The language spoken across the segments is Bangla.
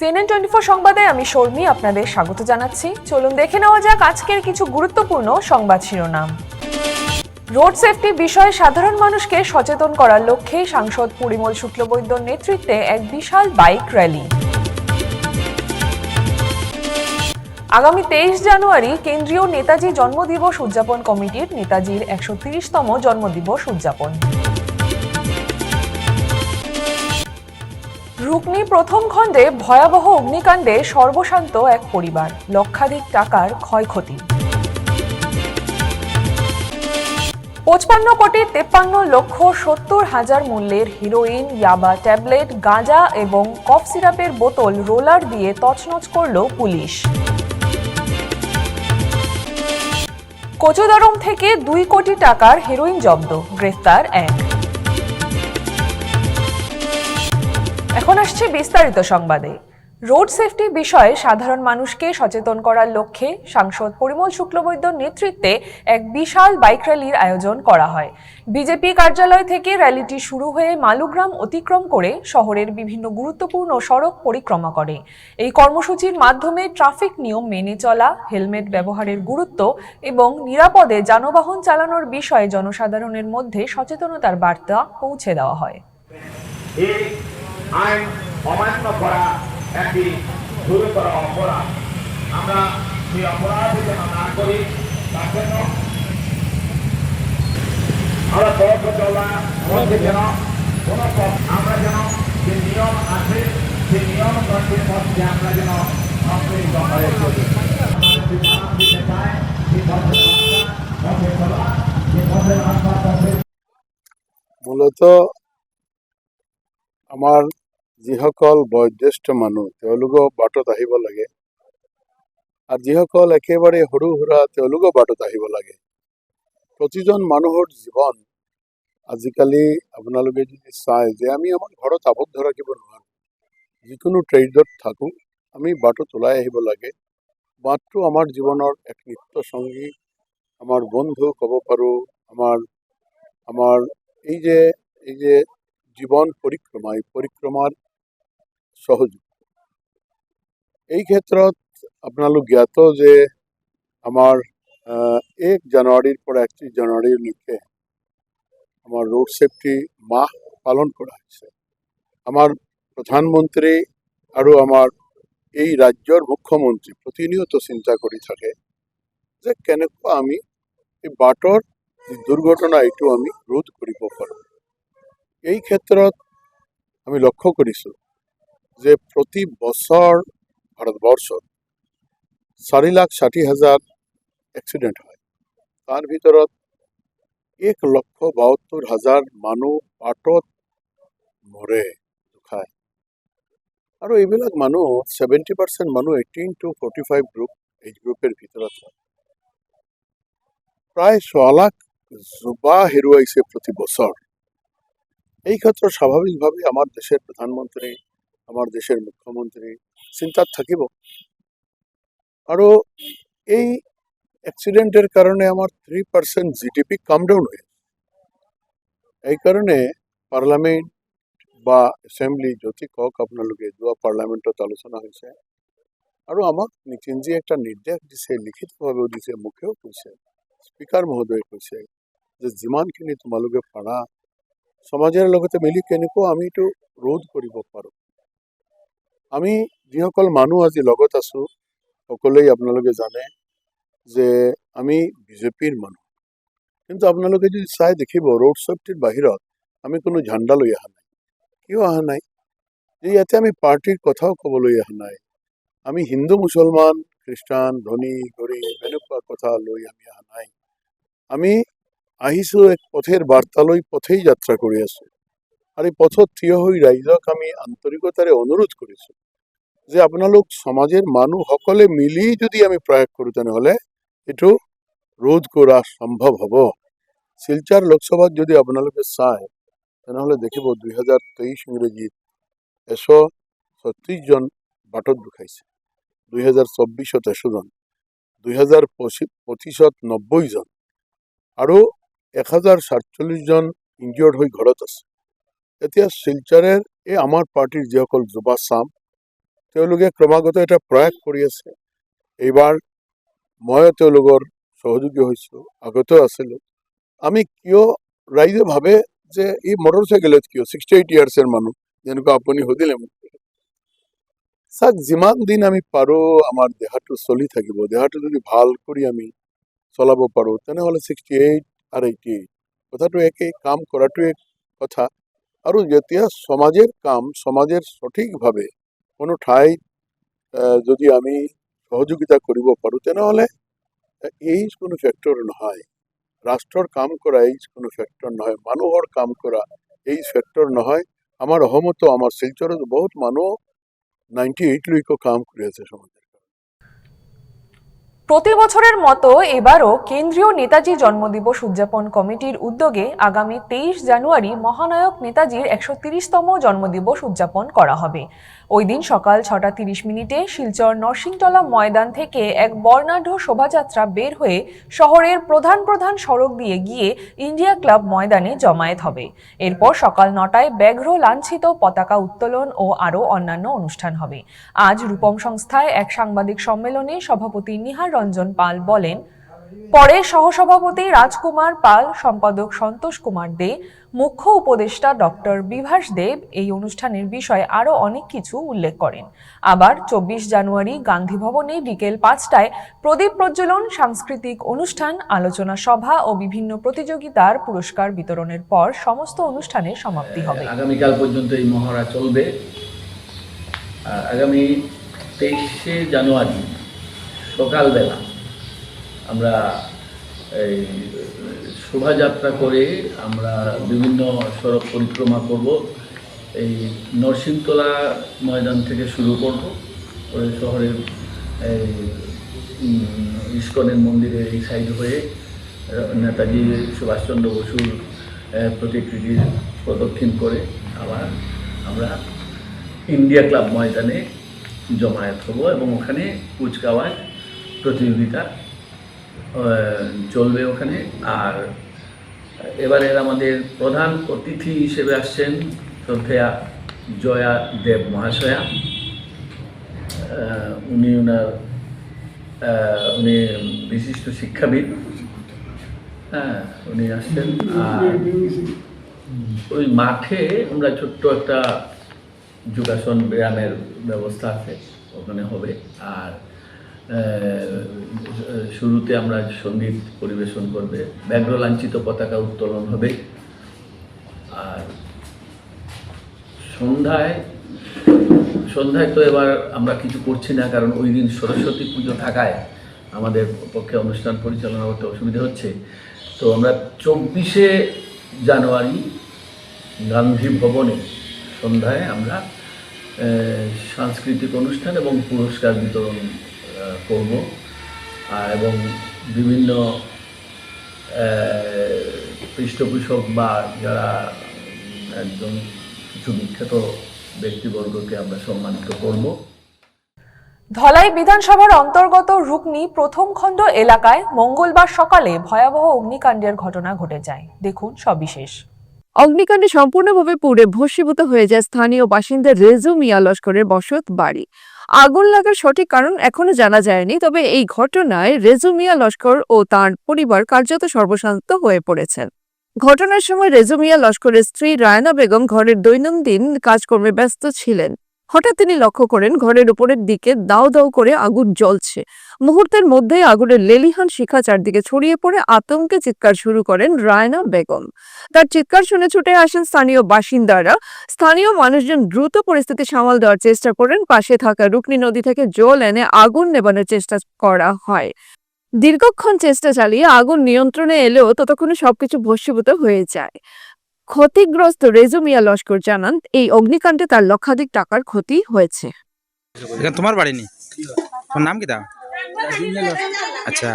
সিএনএন টোয়েন্টি ফোর সংবাদে আমি শর্মি আপনাদের স্বাগত জানাচ্ছি। চলুন দেখে নেওয়া যাক আজকের কিছু গুরুত্বপূর্ণ সংবাদ শিরোনাম। রোড সেফটি বিষয়ে সাধারণ মানুষকে সচেতন করার লক্ষ্যে সাংসদ পরিমল শুক্লবৈদ্যর নেতৃত্বে এক বিশাল বাইক র্যালি। আগামী তেইশ জানুয়ারি কেন্দ্রীয় নেতাজি জন্মদিবস উদযাপন কমিটির নেতাজির একশো তিরিশতম জন্মদিবস উদযাপন। রুকনি প্রথম খণ্ডে ভয়াবহ অগ্নিকাণ্ডে সর্বশান্ত এক পরিবার, লক্ষাধিক টাকার ক্ষয়ক্ষতি। পঁচপান্ন কোটি তেপ্পান্ন লক্ষ সত্তর হাজার মূল্যের হিরোইন, ইয়াবা ট্যাবলেট, গাঁজা এবং কফ সিরাপের বোতল, রোলার দিয়ে তছনছ করল পুলিশ। কোচোদরম থেকে দুই কোটি টাকার হেরোইন জব্দ, গ্রেফতার এক। এখন আসছে বিস্তারিত সংবাদে। রোড সেফটি বিষয়ে সাধারণ মানুষকে সচেতন করার লক্ষ্যে সাংসদ পরিমল শুক্লবৈদ্যর নেতৃত্বে এক বিশাল বাইক র্যালির আয়োজন করা হয়। বিজেপি কার্যালয় থেকে র্যালিটি শুরু হয়ে মালুগ্রাম অতিক্রম করে শহরের বিভিন্ন গুরুত্বপূর্ণ সড়ক পরিক্রমা করে। এই কর্মসূচির মাধ্যমে ট্রাফিক নিয়ম মেনে চলা, হেলমেট ব্যবহারের গুরুত্ব এবং নিরাপদে যানবাহন চালানোর বিষয়ে জনসাধারণের মধ্যে সচেতনতার বার্তা পৌঁছে দেওয়া হয়। আইন অমান্য করা একটি গুরুতর অপরাধ। আমরা সেই অপরাধ যেন না করি। তার জন্য আমরা পথ চলা মধ্যে যেন কোনো আমরা যেন যে নিয়ম আছে, সেই নিয়ম কর্মের মধ্যে আমরা যেন মূলত আমাৰ যিসকল বয়োজ্যেষ্ঠ মানুহ তেওঁলোকো বাটত আহিব লাগে। আৰু যিসকল একেবাৰে সৰু সুৰা তেওঁলোকো বাটত আহিব লাগে। প্ৰতিজন মানুহৰ জীৱন আজিকালি আপোনালোকে যদি চায় যে আমি আমাৰ ঘৰত আবদ্ধ ৰাখিব নোৱাৰোঁ, যিকোনো ট্ৰেডত থাকোঁ, আমি বাটত ওলাই আহিব লাগে। বাটটো আমাৰ জীৱনৰ এক নিত্য সংগী আমাৰ বন্ধু ক'ব পাৰোঁ, আমাৰ আমাৰ এই যে এই যে জীবন পরিক্রমা এই পরিক্রমার সহযোগ এই ক্ষেত্ৰত আপোনালোক জ্ঞাত যে আমাৰ এক জানুৱাৰীৰ পৰা একত্ৰিছ জানুৱাৰীলৈকে আমাৰ ৰোড ছেফটি মাহ পালন কৰা হৈছে। আমাৰ প্ৰধানমন্ত্ৰী আৰু আমাৰ এই ৰাজ্যৰ মুখ্যমন্ত্ৰী প্ৰতিনিয়ত চিন্তা কৰি থাকে যে কেনেকুৱা আমি এই বাটৰ দুৰ্ঘটনা এইটো আমি ৰোধ কৰিব পাৰোঁ। এই ক্ষেত্ৰত আমি লক্ষ্য কৰিছোঁ যে প্ৰতি বছৰ ভাৰতবৰ্ষত চাৰি লাখ ষাঠি হাজাৰ এক্সিডেণ্ট হয়। তাৰ ভিতৰত এক লক্ষ বাসত্তৰ হাজাৰ মানুহ বাটত মৰে ঢুকায় আৰু এইবিলাক মানুহ ছেভেণ্টি পাৰ্চেণ্ট মানুহ eighteen to forty five group age গ্ৰুপের ভিতৰত হয়। প্ৰায় ছয় লাখ যুৱা হেৰুৱাইছে প্ৰতি বছৰ। এই ক্ষেত্ৰত স্বাভাৱিকভাৱে আমাৰ দেশের প্ৰধানমন্ত্ৰী আমাৰ দেশের মুখ্যমন্ত্ৰী চিন্তাত থাকিব। আৰু এই এক্সিডেণ্টের কারণে আমার three percent GDP come down হয়ে। এই কারণে পার্লামেন্ট বা এসেম্বলি যদি কওক, আপোনালোকে যোৱা পাৰ্লামেণ্টত আলোচনা হৈছে। আৰু আমাক নীতিনজীয়ে একটা নিৰ্দেশ দিছে, লিখিতভাৱেও দিছে, মুখেও কৈছে। স্পীকাৰ মহোদয়ে কৈছে যে যিমানখিনি তোমালোকে পাৰা, সমাজৰ লগতে মিলি কেনেকুৱা আমি এইটো ৰোধ কৰিব পাৰোঁ। আমি যিসকল মানুহ আজি লগত আছোঁ সকলোৱেই আপোনালোকে জানে যে আমি বিজেপিৰ মানুহ। কিন্তু আপোনালোকে যদি চাই দেখিব ৰোড ছেফটিৰ বাহিৰত আমি কোনো ঝাণ্ডা লৈ অহা নাই। কিয় অহা নাই? যে ইয়াতে আমি পাৰ্টিৰ কথাও ক'বলৈ অহা নাই। আমি হিন্দু, মুছলমান, খ্ৰীষ্টান, ধনী, গৰীব এনেকুৱা কথা লৈ আমি অহা নাই। আমি আহিছোঁ এক পথেৰ বাৰ্তালৈ, পথেই যাত্ৰা কৰি আছোঁ। আৰু এই পথত থিয় হৈ ৰাইজক আমি আন্তৰিকতাৰে অনুৰোধ কৰিছোঁ। যে আপোনালোক সমাজের মানুহ সকলে মিলি যদি আমি প্রয়োগ কৰোঁ তেনেহ'লে এইটো ৰোধ কৰা সম্ভৱ হ'ব। শিলচাৰ লোকসভাত যদি আপোনালোকে চায় তেনেহ'লে দেখিব দুই হাজাৰ তেইছ ইংৰাজীত এশ ছত্ৰিছজন বাটত ঢুকাইছে হাজাৰ চৌব্বিছত এশজন দুই হাজাৰ পঁচি- পঁচিছত নব্বৈজন আৰু এক হাজাৰ সাতচল্লিছজন ইনজিয়ৰ্ড হৈ ঘৰত আছে। এতিয়া শিলচাৰৰ এই আমাৰ পাৰ্টিৰ যিসকল যুৱা চাম তেওঁলোকে ক্ৰমাগত এটা প্ৰয়াস কৰি আছে। এইবাৰ ময়ো তেওঁলোকৰ সহযোগী হৈছোঁ, আগতেও আছিলোঁ। আমি কিয়, ৰাইজে ভাবে যে এই মটৰ চাইকেলত কিয় ছিক্সটি এইট ইয়াৰ্ছৰ মানুহ, যেনেকুৱা আপুনি সুধিলে মোক। চাওক, যিমান দিন আমি পাৰোঁ, আমাৰ দেহাটো চলি থাকিব। দেহাটো যদি ভালো কৰি আমি চলাব পাৰোঁ, তেনেহ'লে ছিক্সটি এইট আৰু এইটি এইট কথাটো একেই কাম কৰাটোৱে কথা। আৰু যেতিয়া সমাজের কাম সমাজের সঠিকভাৱে কোনো ঠাই যদি আমি সহযোগিতা কৰিব পাৰোঁ তেনেহ'লে এইজ কোনো ফেক্টৰ নহয়। ৰাষ্ট্ৰৰ কাম কৰা এইজ কোনো ফেক্টৰ নহয়, মানুহৰ কাম কৰা এইজ ফেক্টৰ নহয়। আমাৰ অসমতো, আমাৰ শিলচৰত বহুত মানুহ নাইণ্টি এইটলৈকে কাম কৰি আছে সমাজে। প্রতি বছরের মতো এবারও কেন্দ্রীয় নেতাজি জন্মদিবস উদযাপন কমিটির উদ্যোগে আগামী তেইশ জানুয়ারি মহানায়ক নেতাজির একশো তিরিশতম জন্মদিবস উদযাপন করা হবে। ওই দিন সকাল ছটা তিরিশ মিনিটে শিলচর নরসিংতলা ময়দান থেকে এক বর্ণাঢ্য শোভাযাত্রা বের হয়ে শহরের প্রধান প্রধান সড়ক দিয়ে গিয়ে ইন্ডিয়া ক্লাব ময়দানে জমায়েত হবে। এরপর সকাল নটায় ব্যাঘ্র লাঞ্ছিত পতাকা উত্তোলন ও আরও অন্যান্য অনুষ্ঠান হবে। আজ রূপম সংস্থায় এক সাংবাদিক সম্মেলনে সভাপতি নিহার রঞ্জন পাল বলেন, পরে সহসভাপতি রাজকুমার পাল, সম্পাদক সন্তোষ কুমার দে, মুখ্য উপদেষ্টা ডক্টর বিভাস দেব এই অনুষ্ঠানের বিষয়ে আরও অনেক কিছু উল্লেখ করেন। আবার চব্বিশ জানুয়ারি গান্ধী ভবনে বিকেল পাঁচটায় প্রদীপ প্রজ্বলন, সাংস্কৃতিক অনুষ্ঠান, আলোচনা সভা ও বিভিন্ন প্রতিযোগিতার পুরস্কার বিতরণের পর সমস্ত অনুষ্ঠানের সমাপ্তি হবে। আগামীকাল পর্যন্ত এই মহড়া চলবে। আগামী তেইশে জানুয়ারি সকালবেলা। আমরা এই শোভাযাত্রা করে আমরা বিভিন্ন সড়ক পরিক্রমা করব। এই নরসিংতলা ময়দান থেকে শুরু করব। করে শহরের এই ইস্কনের মন্দিরের এই সাইড হয়ে নেতাজি সুভাষচন্দ্র বসুর আহ, প্রতিকৃতি প্রদক্ষিণ করে আবার আমরা ইন্ডিয়া ক্লাব ময়দানে জমায়েত হব এবং ওখানে কুচকাওয়াজ প্রতিযোগিতা চলবে ওখানে। আর এবারের আমাদের প্রধান অতিথি হিসেবে আসছেন শ্রদ্ধেয়া জয়া দেব মহাশয়া। উনি ওনার উনি বিশিষ্ট শিক্ষাবিদ। হ্যাঁ উনি আসছেন। আর ওই মাঠে আমরা ছোট্ট একটা যোগাসন ব্যায়ামের ব্যবস্থা আছে, ওখানে হবে। আর শুরুতে আমরা সংগীত পরিবেশন করবে। ব্যাঘ্র লাঞ্ছিত পতাকা উত্তোলন হবে। আর সন্ধ্যায় সন্ধ্যায় তো এবার আমরা কিছু করছি না, কারণ ওই দিন সরস্বতী পুজো থাকায় আমাদের পক্ষে অনুষ্ঠান পরিচালনা করতে অসুবিধা হচ্ছে। তো আমরা চব্বিশে জানুয়ারি গান্ধী ভবনে সন্ধ্যায় আমরা সাংস্কৃতিক অনুষ্ঠান এবং পুরস্কার বিতরণ করব আর এবং বিভিন্ন পৃষ্ঠপোষক বা যারা একদম কিছু বিখ্যাত ব্যক্তিবর্গকে আমরা সম্মানিত করব। ধলাই বিধানসভার অন্তর্গত রুকনি প্রথম খণ্ড এলাকায় মঙ্গলবার সকালে ভয়াবহ অগ্নিকাণ্ডের ঘটনা ঘটে যায়। দেখুন সবিশেষ। অগ্নিকাণ্ডে সম্পূর্ণভাবে পুড়ে ভস্মীভূত হয়ে যায় স্থানীয় বাসিন্দা রেজু মিয়া লস্করের বসত বাড়ি। আগুন লাগার সঠিক কারণ এখনও জানা যায়নি, তবে এই ঘটনায় রেজুমিয়া লস্কর ও তার পরিবার কার্যত সর্বশান্ত হয়ে পড়েছেন। ঘটনার সময় রেজুমিয়া লস্করের স্ত্রী রায়না বেগম ঘরের দৈনন্দিন কাজকর্মে ব্যস্ত ছিলেন। হঠাৎ তিনি লক্ষ্য করেন ঘরের উপরের দিকে দাউ দাউ করে আগুন জ্বলছে। মুহূর্তের মধ্যেই আগুনের লেলিহান শিখা চারদিকে ছড়িয়ে পড়ে আতঙ্কে চিৎকার শুরু করেন রায়না বেগম। তার চিৎকার শুনে ছুটে আসেন স্থানীয় বাসিন্দারা। স্থানীয় মানুষজন দ্রুত পরিস্থিতি সামাল দেওয়ার চেষ্টা করেন। পাশে থাকা রুকনি নদী থেকে জল এনে আগুন নেবানোর চেষ্টা করা হয়। দীর্ঘক্ষণ চেষ্টা চালিয়ে আগুন নিয়ন্ত্রণে এলেও ততক্ষণে সবকিছু ভস্মীভূত হয়ে যায়। ক্ষতিগ্রস্ত রেজুমিয়া লস্কর জানান এই অগ্নিকাণ্ডে তার লক্ষাধিক টাকার ক্ষতি হয়েছে। এখানে তোমার বাড়ি নি? তোমার নাম কি দা আচ্ছা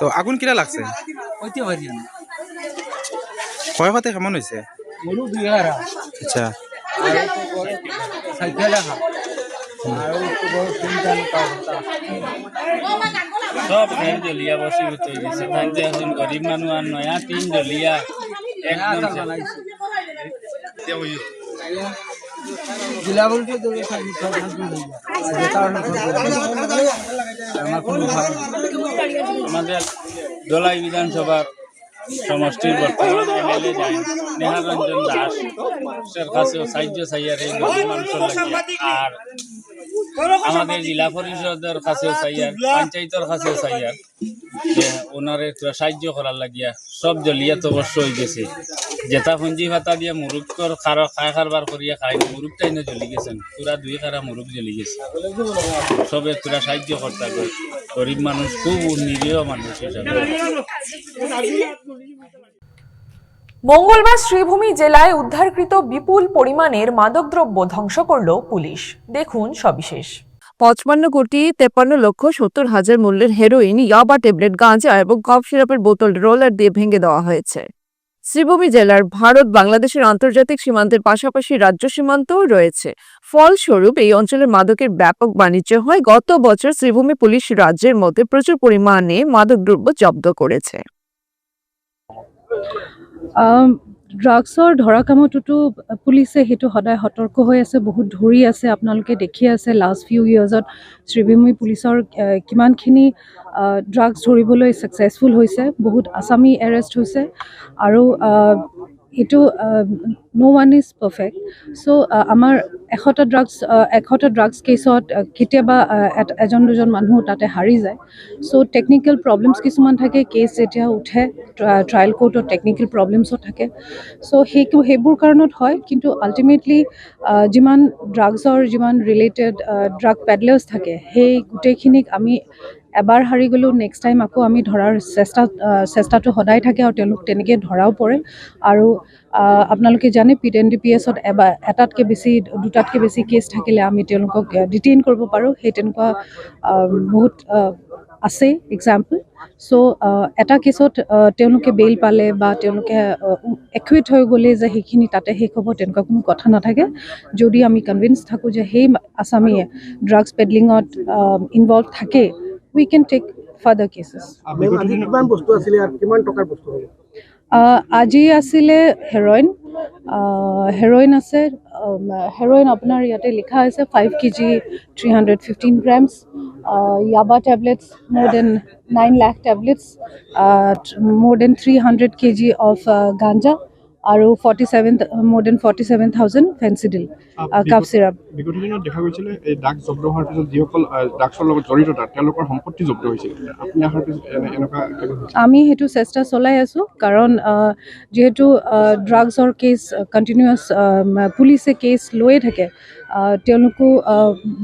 তো আগুন কিরা লাগছে? কয় হতে কেমন হয়েছে আচ্ছা। সব ঘর জলিয়া বসে গরিব মানুষ আর নয়া তিন জলিয়া জেলা বলতে তো আমার কোনো ভালো আমাদের দলাই বিধানসভার সমষ্টির বর্তমান এমএলএ যাই নেহারঞ্জন দাস এর কাছেও সাহায্য চাইয়ার এই আর আমাদের জেলা পরিষদের কাছেও চাইয়ার পঞ্চায়েতের কাছেও চাইয়ার ওনারে একটু সাহায্য করার লাগিয়া সব জলিয়া তো অবশ্য হয়ে গেছে। যেটা পুঞ্জি ভাতা দিয়ে মুরুগর খার, খায় খারবার করিয়া খাই মুরুগটাই না জ্বলি গেছেন। পুরা দুই খারা মুরুগ জ্বলি গেছে। সবে পুরা সাহায্য করতে গরিব মানুষ, খুব নিরীহ মানুষ হিসাবে। মঙ্গলবার শ্রীভূমি জেলায় উদ্ধারকৃত বিপুল পরিমাণের মাদকদ্রব্য ধ্বংস করল পুলিশ। দেখুন সবিশেষ। পঁচপান্ন কোটি তেপান্ন লক্ষ সত্তর হাজার মূল্যের হেরোইন ইয়াবা ট্যাবলেট, গাঁজা এবং কফ সিরাপের বোতল রোলার দিয়ে ভেঙে দেওয়া হয়েছে। শ্রীভূমি জেলার ভারত, বাংলাদেশের আন্তর্জাতিক সীমান্তের পাশাপাশি রাজ্য সীমান্তও রয়েছে। ফলস্বরূপ এই অঞ্চলের মাদকের ব্যাপক বাণিজ্য হয়। গত বছর শ্রীভূমি পুলিশ রাজ্যের মধ্যে প্রচুর পরিমাণে মাদকদ্রব্য জব্দ করেছে। ড্ৰাগছৰ ধৰা কামতোতো পুলিচে সেইটো সদায় সতৰ্ক হৈ আছে বহুত ধৰি আছে আপোনালোকে দেখি আছে লাষ্ট ফিউ ইয়াৰ্ছত শ্ৰীভূমি পুলিচৰ কিমানখিনি ড্ৰাগছ ধৰিবলৈ ছাকচেছফুল হৈছে বহুত আছামী এৰেষ্ট হৈছে। আৰু এইটো ন' ওৱান ইজ পাৰফেক্ট চ' আমাৰ এশটা ড্ৰাগছ এশটা ড্ৰাগছ কেছত কেতিয়াবা এজন দুজন মানুহ তাতে হাৰি যায়। চ' টেকনিকেল প্ৰব্লেমছ কিছুমান থাকে কেছ যেতিয়া উঠে ট্ৰায়েল কোৰ্টত টেকনিকেল প্ৰব্লেমছো থাকে। চ' সেই সেইবোৰ কাৰণত হয় কিন্তু আল্টিমেটলি যিমান ড্ৰাগছৰ যিমান ৰিলেটেড ড্ৰাগ পেডলাৰ্ছ থাকে সেই গোটেইখিনিক আমি এবাৰ হাৰি গ'লেও নেক্সট টাইম আকৌ আমি ধৰাৰ চেষ্টা চেষ্টাটো সদায় থাকে আৰু তেওঁলোক তেনেকৈ ধৰাও পৰে। আৰু আপোনালোকে জানে পি এন ডি পি এছত এবাৰ এটাতকৈ বেছি দুটাতকৈ বেছি কেছ থাকিলে আমি তেওঁলোকক ডিটেইন কৰিব পাৰোঁ। সেই তেনেকুৱা বহুত আছে এক্সাম্পল চ' এটা কেছত তেওঁলোকে বেইল পালে বা তেওঁলোকে একুইট হৈ গ'লে যে সেইখিনি তাতে শেষ হ'ব তেনেকুৱা কোনো কথা নাথাকে। যদি আমি কনভিন্স থাকোঁ যে সেই আছামীয়ে ড্ৰাগছ পেডলিঙত ইনভলভ থাকে we can take further cases কিমান বস্তু আছিলে আৰু কিমান টকাৰ বস্তু হ'ব আজি আছিলে হেৰইন হেৰইন আছে হেৰইন আপোনাৰ ইয়াতে লিখা আছে five K G three hundred fifteen grams ইয়াবা tablets more than nine lakh tablets more than three hundred K G of ganja আৰু forty seven more than forty seven thousand Phensedyl cough syrup বিগত দিনত দেখা গৈছিলে এই ড্ৰাগছ জব্দ হোৱাৰ পিছত যিসকল ড্ৰাগছৰ লগত জড়িত তাত তেওঁলোকৰ সম্পত্তি জব্দ হৈছিল। আপুনি অহাৰ পিছত এনে- এনেকুৱা? আমি সেইটো চেষ্টা চলাই আছোঁ কাৰণ যিহেতু ড্ৰাগছৰ কেছ কণ্টিনিউৱাছ পুলিচে কেছ লৈয়ে থাকে তেওঁলোকো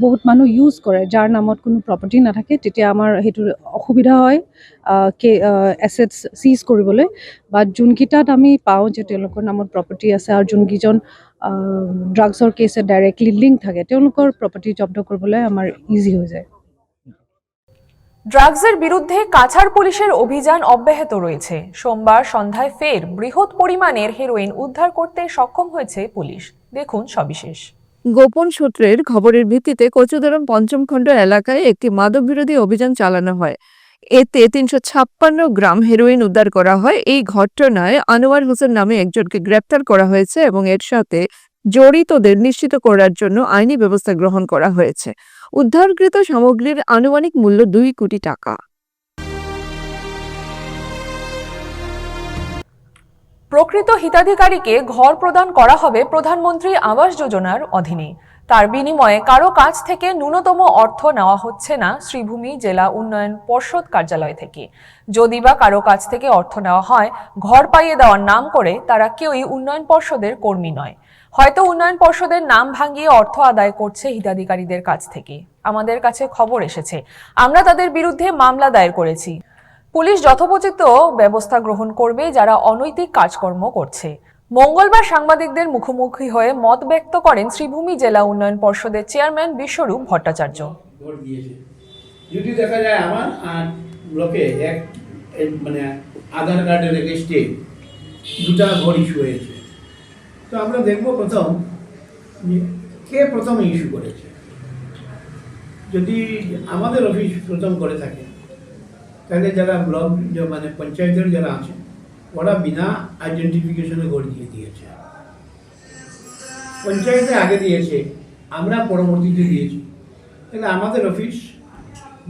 বহুত মানুহ ইউজ কৰে যাৰ নামত কোনো প্ৰপাৰ্টি নাথাকে তেতিয়া আমাৰ সেইটো অসুবিধা হয়। কে এছেটছ চিজ কৰিবলৈ। বা যোনকেইটাত আমি পাওঁ যে তেওঁলোকৰ নামত প্ৰপাৰ্টি আছে আৰু যোনকেইজন ড্ৰাগছৰ কেছে ডাইৰেক্টলি লিংক থাকে তেওঁলোকৰ প্ৰপাৰ্টি জব্দ কৰিবলৈ আমাৰ ইজি হৈ যায়। ড্রাগসের বিরুদ্ধে কাছাড় পুলিশের অভিযান অব্যাহত রয়েছে সোমবার সন্ধ্যায় ফের বৃহৎ পরিমাণের হেরোইন উদ্ধার করতে সক্ষম হয়েছে পুলিশ দেখুন সবিশেষ। গোপন সূত্রের খবরের ভিত্তিতে কচুদরম পঞ্চম খণ্ড এলাকায় একটি মাদক বিরোধী অভিযান চালানো হয়। এতে তিনশো ছাপ্পান্ন গ্রাম হেরোইন উদ্ধার করা হয়। এই ঘটনায় আনোয়ার হোসেন নামে একজনকে গ্রেপ্তার করা হয়েছে এবং এর সাথে জড়িতদের নিশ্চিত করার জন্য আইনি ব্যবস্থা গ্রহণ করা হয়েছে। উদ্ধারকৃত সামগ্রীর আনুমানিক মূল্য দুই কোটি টাকা। প্রকৃত হিতাধিকারীকে ঘর প্রদান করা হবে প্রধানমন্ত্রী আবাস যোজনার অধীনে। তার বিনিময়ে কারও কাছ থেকে ন্যূনতম অর্থ নেওয়া হচ্ছে না শ্রীভূমি জেলা উন্নয়ন পর্ষদ কার্যালয় থেকে। যদি বা কারও কাছ থেকে অর্থ নেওয়া হয়, ঘর পাইয়ে দেওয়ার নাম করে তারা কেউই উন্নয়ন পর্ষদের কর্মী নয়। হয়তো উন্নয়ন পর্ষদের নাম ভাঙিয়ে অর্থ আদায় করছে হিতাধিকারীদের কাছ থেকে। আমাদের কাছে খবর এসেছে। আমরা তাদের বিরুদ্ধে মামলা দায়ের করেছি। পুলিশ যথোপযুক্ত ব্যবস্থা গ্রহণ করবে যারা অনৈতিক কাজকর্ম করছে। মঙ্গলবার সাংবাদিকদের মুখোমুখি হয়ে মত ব্যক্ত করেন শ্রীভূমি জেলা উন্নয়ন পর্ষদের চেয়ারম্যান বিশ্বরূপ ভট্টাচার্য। ভোট যদি দেখা যায় আমার আর ব্লকে এক মানে আধার কার্ডের এগেস্টে দুটা ঘর ইস্যু হয়েছে। তো আমরা দেখব প্রথম কে প্রথম ইস্যু করেছে। যদি আমাদের অফিস প্রথম করে থাকে, তাহলে যারা ব্লক মানে পঞ্চায়েতের যারা আছে ওরা বিনা আইডেন্টিফিকেশনে ঘর দিয়ে দিয়েছে। পঞ্চায়েতে আগে দিয়েছে, আমরা পরবর্তীতে দিয়েছি। তাহলে আমাদের অফিস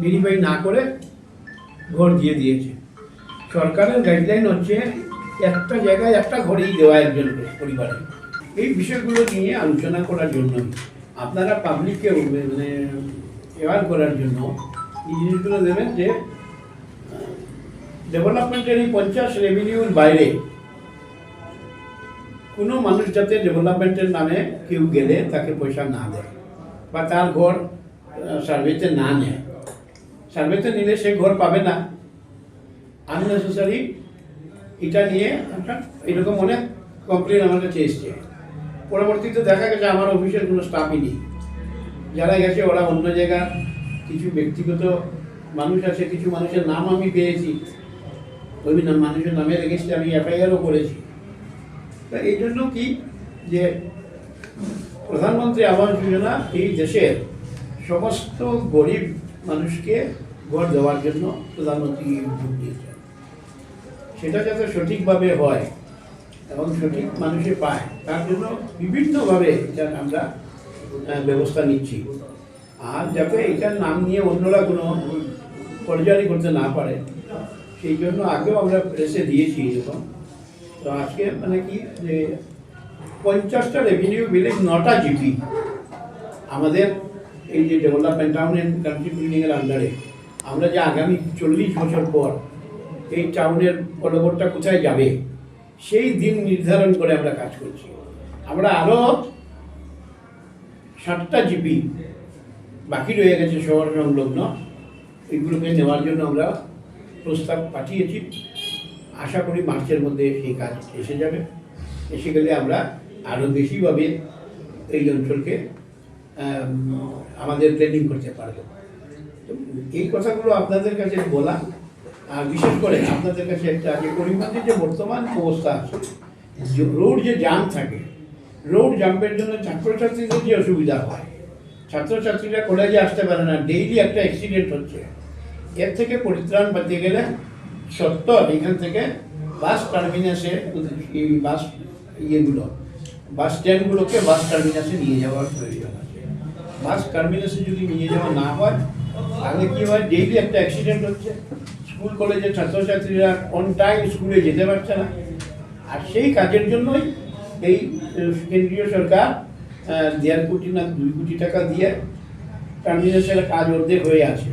ভেরিফাই না করে ঘর দিয়ে দিয়েছে। সরকারের গাইডলাইন হচ্ছে একটা জায়গায় একটা ঘরেই দেওয়া একজন পরিবারে। এই বিষয়গুলো নিয়ে আলোচনা করার জন্য, আপনারা পাবলিককে মানে অ্যাওয়ার করার জন্য এই জিনিসগুলো দেবেন যে ডেভেলপমেন্টের এই পঞ্চাশ রেভিনিউর বাইরে কোনো মানুষ যাতে ডেভেলপমেন্টের নামে কেউ গেলে তাকে পয়সা না দেয় বা তার ঘর সার্ভেতে না নেয়। সার্ভেতে নিলে সে ঘর পাবে না। আননেসেসারি এটা নিয়ে এরকম অনেক কমপ্লেন আমার কাছে এসছে। পরবর্তীতে দেখা গেছে আমার অফিসের কোনো স্টাফই নেই। যারা গেছে ওরা অন্য জায়গা কিছু ব্যক্তিগত মানুষ আছে, কিছু মানুষের নাম আমি পেয়েছি। ওই মানুষের নামে রেখেছি, আমি এফআইআরও করেছি। তা এই জন্য কি যে প্রধানমন্ত্রী আবাস যোজনা এই দেশের সমস্ত গরিব মানুষকে ঘর দেওয়ার জন্য প্রধানমন্ত্রী উদ্যোগ নিয়েছেন সেটা যাতে সঠিকভাবে হয় এবং সঠিক মানুষে পায়, তার জন্য বিভিন্নভাবে এটা আমরা ব্যবস্থা নিচ্ছি। আর যাতে এটার নাম নিয়ে অন্যরা কোনো পর্যায় করতে না পারে সেই জন্য আগেও আমরা প্রেসে দিয়েছি এরকম। তো আজকে মানে কি, যে পঞ্চাশটা রেভিনিউ বিলে নটা জিপি আমাদের এই যে ডেভেলপমেন্ট টাউন অ্যান্ড কান্ট্রি বিল্ডিংয়ের আন্ডারে আমরা যে আগামী চল্লিশ বছর পর এই টাউনের কলবরটা কোথায় যাবে, সেই দিন নির্ধারণ করে আমরা কাজ করছি। আমরা আরও ষাটটা জিপি বাকি রয়ে গেছে শহর সংলগ্ন, এগুলোকে নেওয়ার জন্য আমরা প্রস্তাব পাঠিয়েছি। আশা করি মার্চের মধ্যে সেই কাজ এসে যাবে। এসে গেলে আমরা আরও বেশিভাবে এই অঞ্চলকে আমাদের ট্রেনিং করতে পারব। এই কথাগুলো আপনাদের কাছে বলা আর বিশেষ করে আপনাদের কাছে একটা যে করিমগঞ্জের যে বর্তমান অবস্থা আছে রোড যে জাম থাকে, রোড জাম্পের জন্য ছাত্রছাত্রীদের যে অসুবিধা হয়, ছাত্রছাত্রীরা কলেজে আসতে পারে না ডেইলি একটা অ্যাক্সিডেন্ট হচ্ছে। এর থেকে পরিত্রাণ পেতে গেলে সত্তর এখান থেকে বাস টার্মিনাসে এই বাস ইয়েগুলো বাস স্ট্যান্ডগুলোকে বাস টার্মিনাসে নিয়ে যাওয়ার প্রয়োজন আছে। বাস টার্মিনাসে যদি নিয়ে যাওয়া না হয়, তাহলে কী হয়? ডেইলি একটা অ্যাক্সিডেন্ট হচ্ছে। স্কুল কলেজের ছাত্রছাত্রীরা অন টাইম স্কুলে যেতে পারছে না। আর সেই কাজের জন্যই এই কেন্দ্রীয় সরকার দেড় কোটি না দুই কোটি টাকা দিয়ে টার্মিনেশনের কাজ অর্ধেক হয়ে আছে।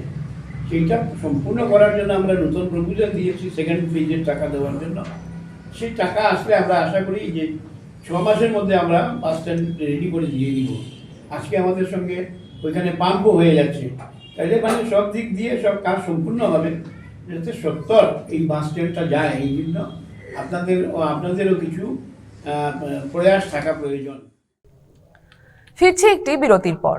সেইটা সম্পূর্ণ করার জন্য আমরা নতুন প্রপোজাল দিয়েছি সেকেন্ড ফেজের টাকা দেওয়ার জন্য। সেই টাকা আসলে আমরা আশা করি যে ছ মাসের মধ্যে আমরা বাস স্ট্যান্ড রেডি করে দিয়ে দিব। আজকে আমাদের সঙ্গে ওইখানে পাম্পও হয়ে যাচ্ছে। তাইলে মানে সব দিক দিয়ে সব কাজ সম্পূর্ণ হবে। যাতে সত্তর এই বাস স্ট্যান্ডটা যায়, এই জন্য আপনাদের আপনাদেরও কিছু প্রয়াস থাকা প্রয়োজন। ফিরছি একটি বিরতির পর।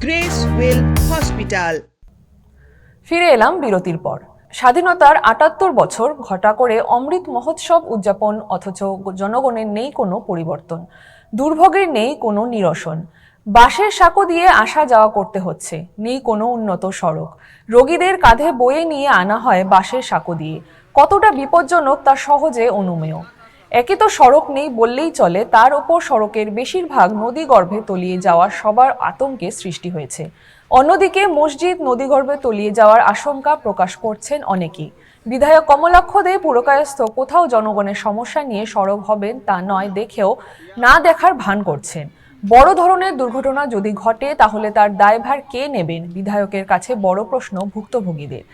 Grace hospital. ফিরে এলাম বিরতির পর। স্বাধীনতার আটাত্তর বছর ঘটা করে অমৃত মহোৎসব উদযাপন, অথচ জনগণের নেই কোনো পরিবর্তন। দুর্ভোগের নেই কোনো নিরসন। বাসের সাঁকো দিয়ে আসা যাওয়া করতে হচ্ছে, নেই কোনো উন্নত সড়ক। রোগীদের কাঁধে বয়ে নিয়ে আনা হয় বাসের সাঁকো দিয়ে। কতটা বিপজ্জনক তা সহজে অনুমেয়। একে তো সড়ক নেই বললেই চলে, তার ওপর সড়কের বেশিরভাগ নদী গর্ভে তলিয়ে যাওয়ার সবার আতঙ্কে সৃষ্টি হয়েছে। অন্যদিকে মসজিদ নদীগর্ভে তলিয়ে যাওয়ার আশঙ্কা প্রকাশ করছেন অনেকেই। বিধায়ক কমলাক্ষ দে পুরকায়স্থ কোথাও জনগণের সমস্যা নিয়ে সরব হবেন তা নয় দেখেও না দেখার ভান করছেন। বড় ধরনের দুর্ঘটনা যদি ঘটে তাহলে তার দায়ভার কে নেবেন? বিধায়কের কাছে বড় প্রশ্ন ভুক্তভোগীদের।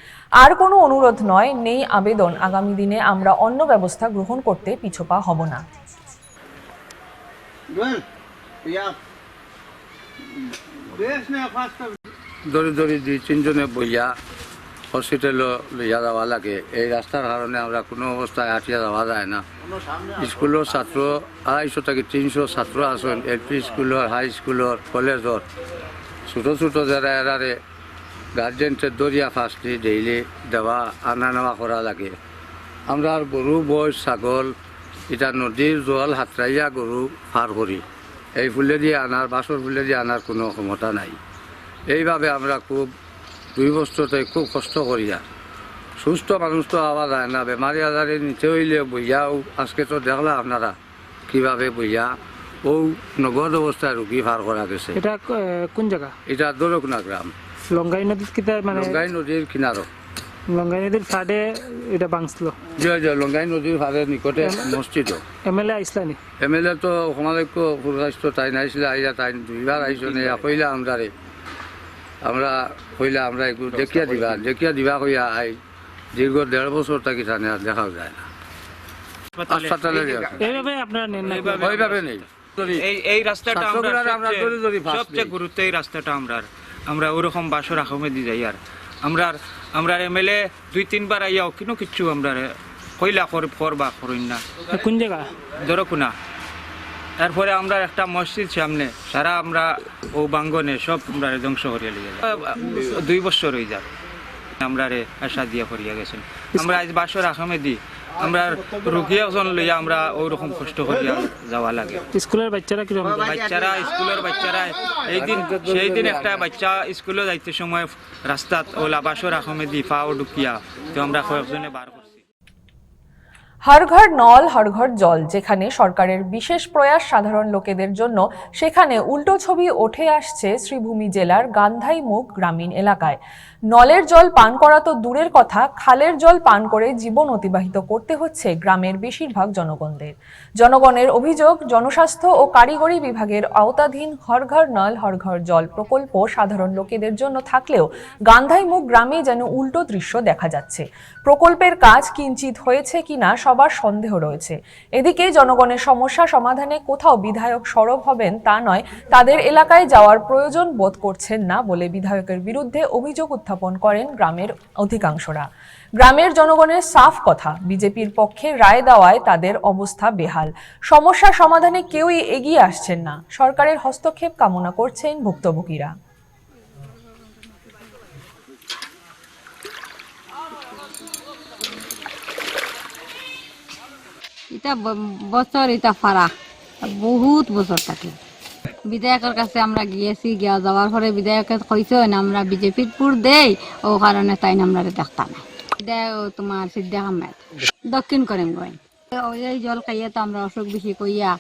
আর কোনো অনুরোধ নয় নেই আবেদন। আগামী দিনে আমরা অন্য ব্যবস্থা গ্রহণ করতে পিছপা হব না। দড়ি দড়ি দুই তিনজনে বইয়া হসপিটালে লইয়া যাওয়া লাগে। এই রাস্তার কারণে আমরা কোনো অবস্থায় হাঁটিয়া যাওয়া যায় না। স্কুলের ছাত্র আড়াইশো থেকে তিনশো ছাত্র আছেন এল পি স্কুলের হাই স্কুলের কলেজর ছোটো ছোটো যারা এরারে গার্জেন্টের দরিয়া ফাঁসটি ডেইলি দেওয়া আনা নেওয়া করা লাগে। আমরা আর গরু বই ছাগল এটা নদীর জল হাতরাইয়া গরু পার করি এই ফুলে দিয়ে আনার বাসর ফুলে দিয়ে আনার কোনো ক্ষমতা নাই। এইভাবে আমরা খুব দুই বছরতে খুব কষ্ট করিয়া সুস্থ মানুষ তো আওয়া যায় না বেমারি আজারে নিতে হইলে বইয়াও আজকে তো দেখলা আপনারা কীভাবে বইয়া ও নগদ অবস্থায় রুগী ভার করা গেছে। এটা কোন জায়গা এটা দরকনা গ্রাম লঙ্গাই নদীর কিতা মানে লঙ্গাই নদীর কিনারত লঙ্গাই নদীর ফাডে এটা বাংছিল। জয় জয় লঙ্গাই নদীর ফারে নিকটে মসজিদ। এম এল এ আইসলানি এম তো সমাজক্য সুরকাষ্ট তাই নাইছিলে আইয়া তাই দুইবার আইসনে কইলা আমরারে। আমরা কইলা আমরা একটু দেখিয়া দিবা দেখিয়া দিবা কইয়া আই দীর্ঘ দেড় বছর থাকি থানে আর দেখাও যায় না। হাসপাতালে এইভাবে আপনারা নেন না। ওইভাবে নেই। এই এই রাস্তাটা আমরা সবচেয়ে-। গুরুত্ব এই রাস্তাটা আমরা আমরা ওরকম বাসর আহমে দি যাই আর। আমরা আমরা এমএলএ দুই তিনবার আইয়াও কিন্তু কিচ্ছু আমরা কইলা কর করবা করিন না। কোন জায়গা? ধরো কুনা তারপরে আমরা একটা মসজিদ সামনে সারা আমরা ও বাঙ্গনে সব আমরা ধ্বংস করিয়া লিয়ে যাই। দুই বছর হয়ে যায় আমরা রে আশা দিয়া করিয়া গেছেন। আমরা আজ বাসর আহমে দি আমরা রুগিয়া ওজন লইয়া আমরা ওরকম কষ্ট করিয়া যাওয়া লাগে। স্কুলের বাচ্চারা কীরকম? বাচ্চারা স্কুলের বাচ্চারা এই দিন সেই দিন একটা বাচ্চা স্কুলে যাইতে সময় রাস্তাত ওলা বাসর আহমে দি পাও ঢুকিয়া তো আমরা কয়েকজনে বার করছি। হর ঘর নল হর ঘর জল যেখানে সরকারের বিশেষ প্রয়াস সাধারণ লোকেদের জন্য সেখানে উল্টো ছবি ওঠে আসছে শ্রীভূমি জেলার গান্ধাই মুখ গ্রামীণ এলাকায়। নলের জল পান করা তো দূরের কথা, খালের জল পান করে জীবন অতিবাহিত করতে হচ্ছে গ্রামের বেশিরভাগ জনগণদের। জনগণের অভিযোগ, জনস্বাস্থ্য ও কারিগরি বিভাগের আওতাধীন হর ঘর নল হর ঘর জল প্রকল্প সাধারণ লোকেদের জন্য থাকলেও গান্ধাইমুখ গ্রামে যেন উল্টো দৃশ্য দেখা যাচ্ছে। প্রকল্পের কাজ কিঞ্চিত হয়েছে কিনা সবার সন্দেহ রয়েছে। এদিকে জনগণের সমস্যা সমাধানে কোথাও বিধায়ক সরব হবেন তা নয়, তাদের এলাকায় যাওয়ার প্রয়োজন বোধ করছেন না বলে বিধায়কের বিরুদ্ধে অভিযোগ উত্থাপন করেন গ্রামের অধিকাংশরা। গ্রামের জনগণের সাফ কথা, বিজেপির পক্ষে রায় দেওয়ায় তাদের অবস্থা বেহাল। সমস্যা সমাধানে কেউই এগিয়ে আসছেন না। সরকারের হস্তক্ষেপ কামনা করছেন ভুক্তভোগীরা। এটা বছর এটা ফারা বহুত বছর থাকে। বিধায়কের কাছে আমরা গিয়েছি, গিয়া যাওয়ার পরে বিধায়কের কইছে, না, আমরা বিজেপির পুর দেই, ও কারণে তাই আমরা দেখতাম বিধায়ক তোমার সিদ্ধা আহমেদ, দক্ষিণ করিমগঞ্জ। ওই জল খাইয়ে তো আমরা অসুখ বেশি কইয়া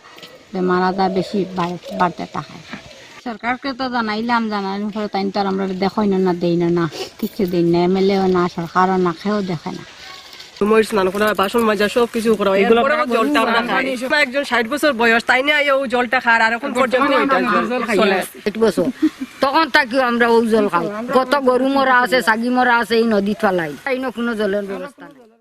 বেমার আজার বেশি বাড়- বাড়তে থাকে। সরকারকে তো জানাইলাম, জানানোর পরে তাই তো আর আমরা দেখই না দেই না না কিছু দিন না এমএলএও না, সরকারও না খেয়েও দেখে না। স্নান করা বাসন মাজা সব কিছু করা এরপরে জলটা আমরা খাই। একজন ষাট বছর বয়স তাই না? ও জলটা খার আর এখন পর্যন্ত এটা জল চলে। এক বছর। তখন থাকি আমরা ও জল খাই কত গরু মরা আছে সাগি মরা আছে এই নদী ফালাই এই কোনো জলের ব্যবস্থা নেই।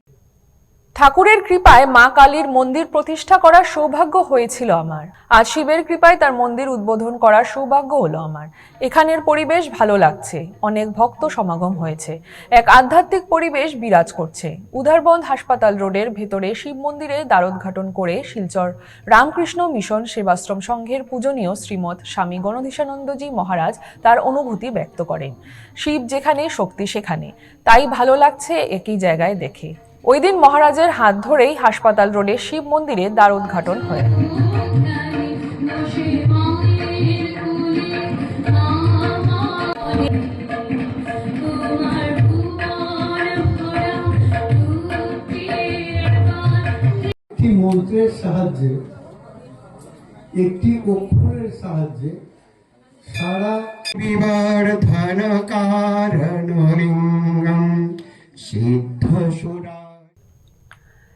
ঠাকুরের কৃপায় মা কালীর মন্দির প্রতিষ্ঠা করার সৌভাগ্য হয়েছিল আমার। আজ শিবের কৃপায় তার মন্দির উদ্বোধন করার সৌভাগ্য হলো আমার। এখানের পরিবেশ ভালো লাগছে, অনেক ভক্ত সমাগম হয়েছে। এক আধ্যাত্মিক পরিবেশ বিরাজ করছে। উধারবন্দ হাসপাতাল রোডের ভেতরে শিব মন্দিরে দ্বারোদ্ঘাটন করে শিলচর রামকৃষ্ণ মিশন সেবাশ্রম সংঘের পূজনীয় শ্রীমৎ স্বামী গণধীশানন্দজি মহারাজ তার অনুভূতি ব্যক্ত করেন। শিব যেখানে, শক্তি সেখানে। তাই ভালো লাগছে একই জায়গায় দেখে। ওই দিন মহারাজের হাত ধরেই হাসপাতাল রোডে শিব মন্দিরে দ্বারোদ্ঘাটন হয়। একটি মন্ত্রের সাহায্যে, একটি অক্ষরের সাহায্যে সারা বিবর্ধন কারণ সিদ্ধ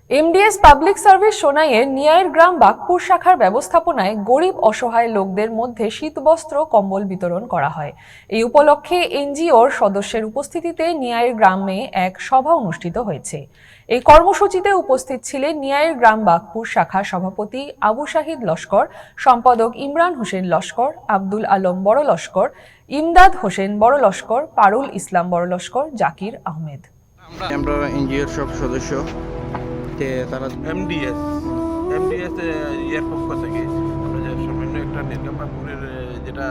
এমডিএস পাবলিক সার্ভিস সোনাইয়ের নিয়াইয়ের গ্রাম বাগপুর শাখার ব্যবস্থাপনায় গরিব অসহায় লোকদের মধ্যে শীতবস্ত্র, কম্বল বিতরণ করা হয়। এই উপলক্ষে এনজিওর সদস্যের উপস্থিতিতে নিয়াইয়ের গ্রামে এক সভা অনুষ্ঠিত হয়েছে। এই কর্মসূচিতে উপস্থিত ছিলেন নিয়াইয়ের গ্রাম বাগপুর শাখার সভাপতি আবু শাহিদ লস্কর, সম্পাদক ইমরান হোসেন লস্কর, আব্দুল আলম বড় লস্কর, ইমদাদ হোসেন বড় লস্কর, পারুল ইসলাম বড় লস্কর, জাকির আহমেদ। আমরা এনজিওর সব সদস্য তে তারা এমডিএস এমডিএস ইয়ের পক্ষ থেকে আমরা যে সামান্য একটা নির্গমাপুরের যেটা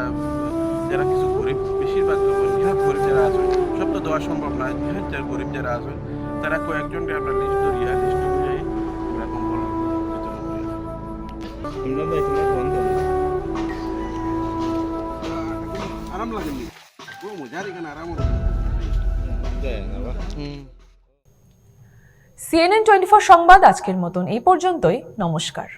যারা কিছু গরিব বেশিরভাগ বৃহৎ গরিব যারা আছে সব তো দেওয়া সম্ভব নয় বৃহৎ যারা গরিব যারা আছে তারা কয়েকজনকে আমরা লিস্ট ধরিয়া লিস্ট অনুযায়ী আমরা কম্বল বিতরণ করি আরাম লাগেনি ও মজার এখানে আরাম সিএনএন টোয়েন্টি ফোর সংবাদ আজকের মতন। এই পর্যন্তই নমস্কার।